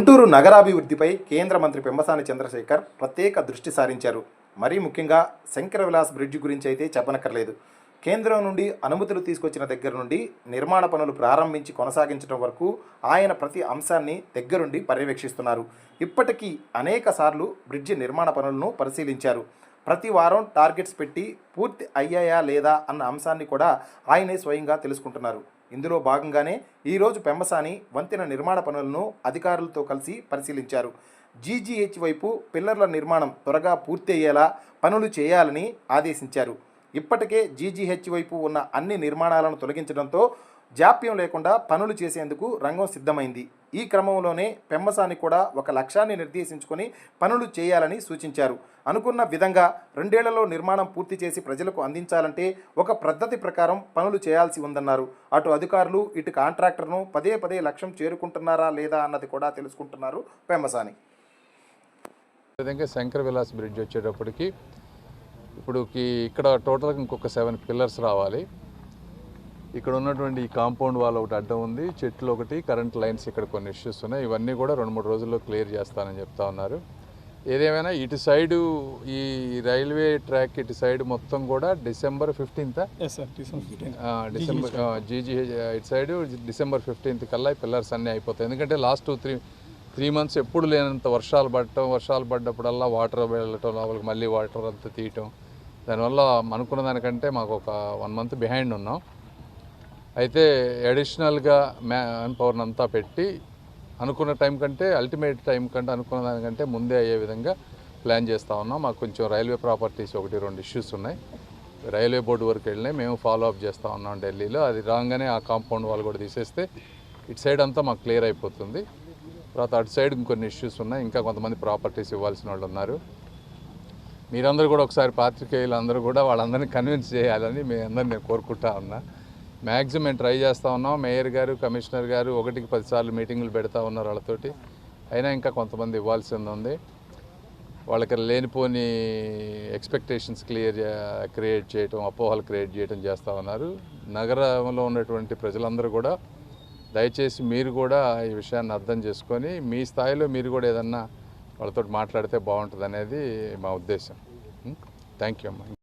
గుంటూరు నగరాభివృద్ధిపై కేంద్ర మంత్రి పెంబసాని చంద్రశేఖర్ ప్రత్యేక దృష్టి సారించారు. మరీ ముఖ్యంగా శంకర విలాస్ బ్రిడ్జి గురించి అయితే చెప్పనక్కర్లేదు. కేంద్రం నుండి అనుమతులు తీసుకొచ్చిన దగ్గర నుండి నిర్మాణ పనులు ప్రారంభించి కొనసాగించడం వరకు ఆయన ప్రతి అంశాన్ని దగ్గరుండి పర్యవేక్షిస్తున్నారు. ఇప్పటికీ అనేక సార్లు బ్రిడ్జి నిర్మాణ పనులను పరిశీలించారు. ప్రతి వారం టార్గెట్స్ పెట్టి పూర్తి అయ్యాయా లేదా అన్న అంశాన్ని కూడా ఆయనే స్వయంగా తెలుసుకుంటున్నారు. ఇందులో భాగంగానే ఈరోజు పెంబసాని వంతెన నిర్మాణ పనులను అధికారులతో కలిసి పరిశీలించారు. జీజీహెచ్ వైపు పిల్లర్ల నిర్మాణం త్వరగా పూర్తి అయ్యేలా పనులు చేయాలని ఆదేశించారు. ఇప్పటికే జీజీహెచ్ వైపు ఉన్న అన్ని నిర్మాణాలను తొలగించడంతో జాప్యం లేకుండా పనులు చేసేందుకు రంగం సిద్ధమైంది. ఈ క్రమంలోనే పెమ్మసాని కూడా ఒక లక్ష్యాన్ని నిర్దేశించుకొని పనులు చేయాలని సూచించారు. అనుకున్న విధంగా రెండేళ్ళలో నిర్మాణం పూర్తి చేసి ప్రజలకు అందించాలంటే ఒక పద్ధతి ప్రకారం పనులు చేయాల్సి ఉందన్నారు. అటు అధికారులు ఇటు కాంట్రాక్టర్ను పదే పదే లక్ష్యం చేరుకుంటున్నారా లేదా అన్నది కూడా తెలుసుకుంటున్నారు పెమ్మసాని విధంగా శంకర విలాస్ బ్రిడ్జ్ వచ్చేటప్పటికి ఇప్పుడు ఇక్కడ టోటల్గా ఇంకొక సెవెన్ పిల్లర్స్ రావాలి. ఇక్కడ ఉన్నటువంటి ఈ కాంపౌండ్ వాల్ ఒకటి అడ్డం ఉంది చెట్లు ఒకటి కరెంట్ లైన్స్ ఇక్కడ కొన్ని ఇష్యూస్ ఉన్నాయి. ఇవన్నీ కూడా రెండు మూడు రోజుల్లో క్లియర్ చేస్తానని చెప్తా ఉన్నారు. ఏదేమైనా ఇటు సైడు ఈ రైల్వే ట్రాక్ ఇటు సైడ్ మొత్తం కూడా డిసెంబర్ ఫిఫ్టీన్త్ డిసెంబర్ జీజీ ఇటు సైడ్ డిసెంబర్ ఫిఫ్టీన్త్ కల్లా ఈ పిల్లర్స్ అన్నీ అయిపోతాయి. ఎందుకంటే last two three three months ఎప్పుడు లేనంత వర్షాలు పడటం వర్షాలు పడ్డప్పుడల్లా వాటర్ వెళ్ళటం లోపలికి మళ్ళీ వాటర్ అంతా తీయటం. దానివల్ల అనుకున్న దానికంటే మాకు ఒక వన్ మంత్ బిహైండ్ ఉన్నాం. అయితే అడిషనల్గా మ్యాన్ పవర్ని అంతా పెట్టి అనుకున్న టైం కంటే అల్టిమేట్ టైం కంటే అనుకున్న దానికంటే ముందే అయ్యే విధంగా ప్లాన్ చేస్తూ ఉన్నాం. మాకు కొంచెం రైల్వే ప్రాపర్టీస్ ఒకటి రెండు ఇష్యూస్ ఉన్నాయి. రైల్వే బోర్డు వరకు వెళ్ళినాయి. మేము ఫాలో అప్ చేస్తూ ఉన్నాం ఢిల్లీలో. అది రాగానే ఆ కాంపౌండ్ వాళ్ళు కూడా తీసేస్తే ఇటు సైడ్ అంతా మాకు క్లియర్ అయిపోతుంది. తర్వాత అటు సైడ్ ఇంకొన్ని ఇష్యూస్ ఉన్నాయి. ఇంకా కొంతమంది ప్రాపర్టీస్ ఇవ్వాల్సిన వాళ్ళు ఉన్నారు. మీరందరూ కూడా ఒకసారి పాత్రికేయులు అందరూ కూడా వాళ్ళందరినీ కన్విన్స్ చేయాలని మీ అందరినీ నేను కోరుకుంటా ఉన్నా. మ్యాక్సిమం మేము ట్రై చేస్తూ ఉన్నాం. మేయర్ గారు కమిషనర్ గారు ఒకటికి పదిసార్లు మీటింగులు పెడతా ఉన్నారు వాళ్ళతోటి. అయినా ఇంకా కొంతమంది ఇవ్వాల్సింది ఉంది. వాళ్ళకి లేనిపోని ఎక్స్పెక్టేషన్స్ క్లియర్ క్రియేట్ చేయటం అపోహలు క్రియేట్ చేయటం చేస్తూ ఉన్నారు. నగరంలో ఉన్నటువంటి ప్రజలందరూ కూడా దయచేసి మీరు కూడా ఈ విషయాన్ని అర్థం చేసుకొని మీ స్థాయిలో మీరు కూడా ఏదన్నా వాళ్ళతో మాట్లాడితే బాగుంటుంది అనేది మా ఉద్దేశం. థ్యాంక్ యూ అమ్మా.